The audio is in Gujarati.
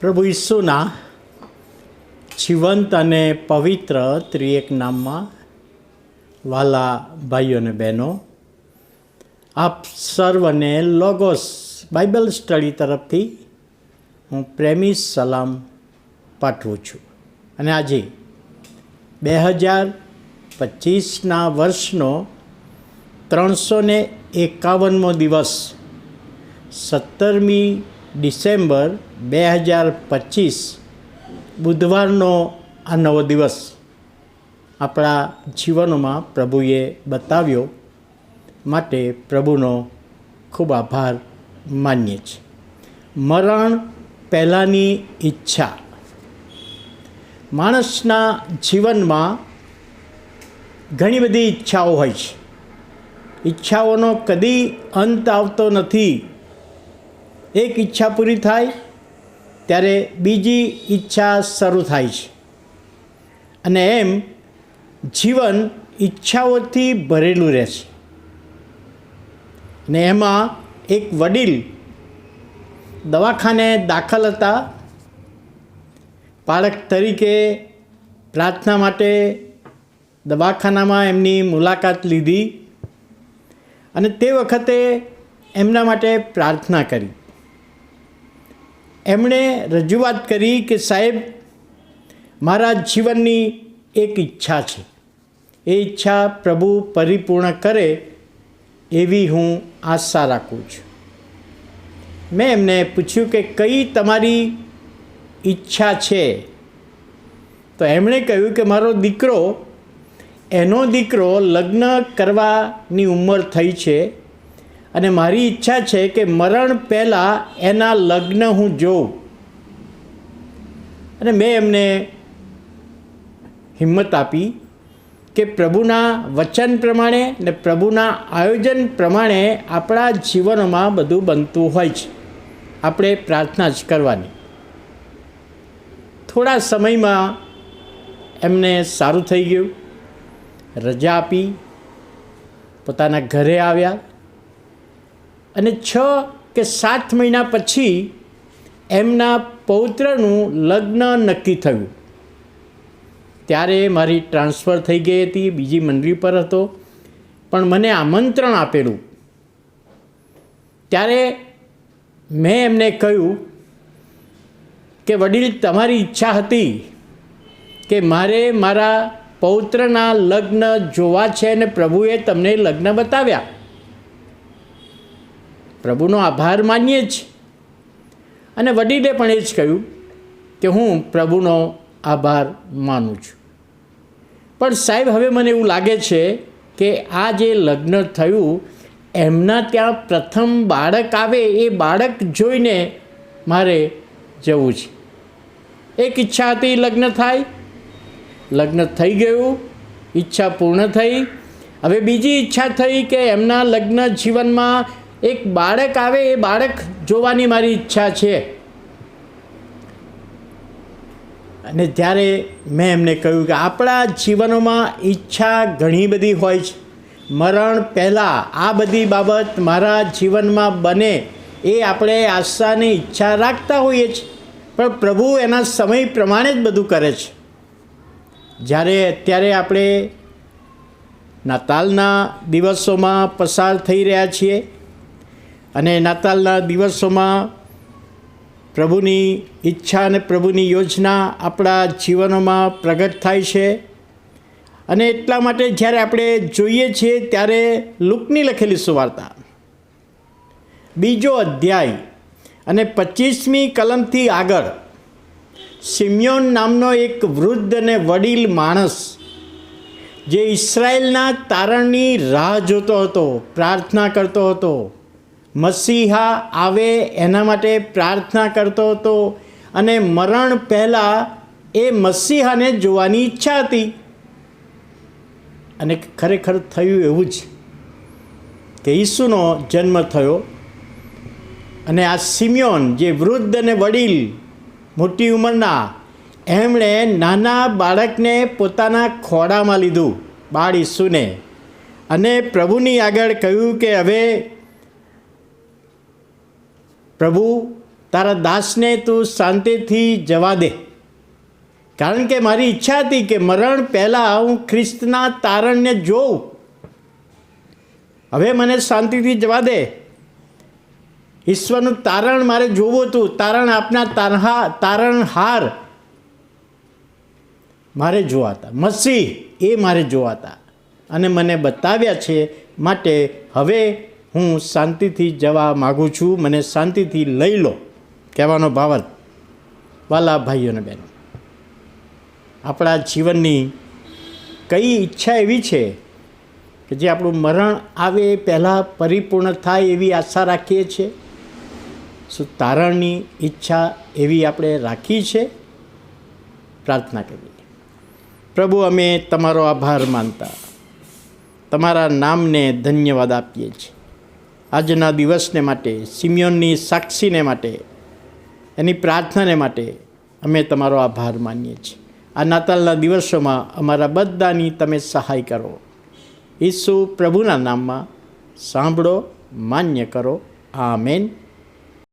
પ્રભુ ઈસુના જીવંત અને પવિત્ર ત્રિએક નામમાં વાલા ભાઈઓ અને બહેનો, આપ સર્વને લોગોસ બાઇબલ સ્ટડી તરફથી હું પ્રેમી સલામ પાઠવું છું. અને આજે બે હજાર પચીસના વર્ષનો ત્રણસો એકાવનમો દિવસ સત્તરમી ડિસેમ્બર બે હજાર પચીસ બુધવારનો આ નવો દિવસ આપણા જીવનોમાં પ્રભુએ બતાવ્યો માટે પ્રભુનો ખૂબ આભાર માનીએ છીએ. મરણ પહેલાંની ઈચ્છા. માણસના જીવનમાં ઘણી બધી ઈચ્છાઓ હોય છે. ઈચ્છાઓનો કદી અંત આવતો નથી. એક ઈચ્છા પૂરી થાય, ત્યારે બીજી ઈચ્છા શરૂ થાય છે. અને એમ જીવન ઈચ્છાઓથી ભરેલું રહે છે. ને એમાં એક વડીલ દવાખાને દાખલ હતા. બાળક તરીકે પ્રાર્થના માટે દવાખાનામાં એમની મુલાકાત લીધી અને તે વખતે એમના માટે પ્રાર્થના કરી. એમણે રજૂઆત કરી કે સાહેબ, મારા જીવનની એક ઈચ્છા છે. એ ઈચ્છા પ્રભુ પરિપૂર્ણ કરે એવી હું આશા રાખું છું. મેં એમને પૂછ્યું કે કઈ તમારી ઈચ્છા છે? તો એમણે કહ્યું કે મારો દીકરો, એનો દીકરો લગ્ન કરવાની ઉંમર થઈ છે. અને મારી ઈચ્છા છે કે મરણ પહેલાં એના લગ્ન હું જોઉં. અને મેં એમને હિંમત આપી કે પ્રભુના વચન પ્રમાણે ને પ્રભુના આયોજન પ્રમાણે આપણા જીવનમાં બધું બનતું હોય છે. આપણે પ્રાર્થના જ કરવાની. થોડા સમયમાં એમને સારું થઈ ગયું. રજા આપી. પોતાના ઘરે આવ્યા. અને છ કે સાત મહિના પછી એમના પૌત્રનું લગ્ન નક્કી થયું. ત્યારે મારી ટ્રાન્સફર થઈ ગઈ હતી, બીજી મંડળી પર હતો. પણ મને આમંત્રણ આપેલું. ત્યારે મેં એમને કહ્યું કે, વડીલ, તમારી ઈચ્છા હતી કે મારે મારા પૌત્રના લગ્ન જોવા છે અને પ્રભુએ તમને લગ્ન બતાવ્યા. પ્રભુનો આભાર માનીએ જ. અને વડીલે પણ એ જ કહ્યું કે હું પ્રભુનો આભાર માનું છું. પણ સાહેબ, હવે મને એવું લાગે છે કે આ જે લગ્ન થયું, એમના ત્યાં પ્રથમ બાળક આવે એ બાળક જોઈને મારે જવું છે. એક ઈચ્છા હતી લગ્ન થાય, લગ્ન થઈ ગયું, ઈચ્છા પૂર્ણ થઈ. હવે બીજી ઈચ્છા થઈ કે એમના લગ્ન જીવનમાં એક બાળક આવે એ બાળક જોવાની મારી ઈચ્છા છે. અને ત્યારે મેં એમને કહ્યું કે આપણા જીવનોમાં ઈચ્છા ઘણી બધી હોય છે. મરણ પહેલાં આ બધી બાબત મારા જીવનમાં બને એ આપણે આશાની ઈચ્છા રાખતા હોઈએ છીએ. પણ પ્રભુ એના સમય પ્રમાણે જ બધું કરે છે. જ્યારે અત્યારે આપણે નાતાલના દિવસોમાં પસાર થઈ રહ્યા છીએ અને નાતાલના દિવસોમાં પ્રભુની ઈચ્છા અને પ્રભુની યોજના આપણા જીવનોમાં પ્રગટ થાય છે. અને એટલા માટે જ્યારે આપણે જોઈએ છીએ ત્યારે લુકની લખેલી સુવાર્તા. બીજો અધ્યાય અને પચીસમી કલમથી આગળ સિમ્યોન નામનો એક વૃદ્ધ અને વડીલ માણસ જે ઈસરાયલના તારણની રાહ જોતો હતો, પ્રાર્થના કરતો હતો. મસીહા આવે એના માટે પ્રાર્થના કરતો હતો અને મરણ પહેલાં એ મસીહાને જોવાની ઈચ્છા હતી. અને ખરેખર થયું એવું જ કે ઈસુનો જન્મ થયો અને આ સિમ્યોન જે વૃદ્ધ અને વડીલ મોટી ઉંમરના, એમણે નાના બાળકને પોતાના ખોડામાં લીધું બાળ ઈસુને. અને પ્રભુની આગળ કહ્યું કે હવે પ્રભુ, તારા દાસને તું શાંતિથી જવા દે. કારણ કે મારી ઈચ્છા હતી કે મરણ પહેલાં હું ખ્રિસ્તના તારણને જોઉં. હવે મને શાંતિથી જવા દે. ઈશ્વરનું તારણ મારે જોવું હતું. તારણ આપના તારહા, તારણહાર મારે જોવાતા મસીહ એ મારે જોવાતા અને મને બતાવ્યા છે માટે હવે હું શાંતિથી જવા માગું છું, મને શાંતિથી લઈ લો, કહેવાનો ભાવલ વાલા ભાઈઓ અને બહેનો આપણા જીવનની કઈ ઈચ્છા એવી છે કે જે આપણું મરણ આવે પહેલાં પરિપૂર્ણ થાય એવી આશા રાખીએ છીએ શું તારણની ઈચ્છા એવી આપણે રાખી છે? પ્રાર્થના કરીએ. પ્રભુ, અમે તમારો આભાર માનતા, તમારા નામને ધન્યવાદ આપીએ છીએ. આજના દિવસને માટે, સિમિયોનની સાક્ષીને માટે, એની પ્રાર્થનાને માટે અમે તમારો આભાર માનીએ છીએ. આ નાતાલના દિવસોમાં અમારા બધાની તમે સહાય કરો. ઈસુ પ્રભુના નામમાં સાંભળો, માન્ય કરો. આમેન.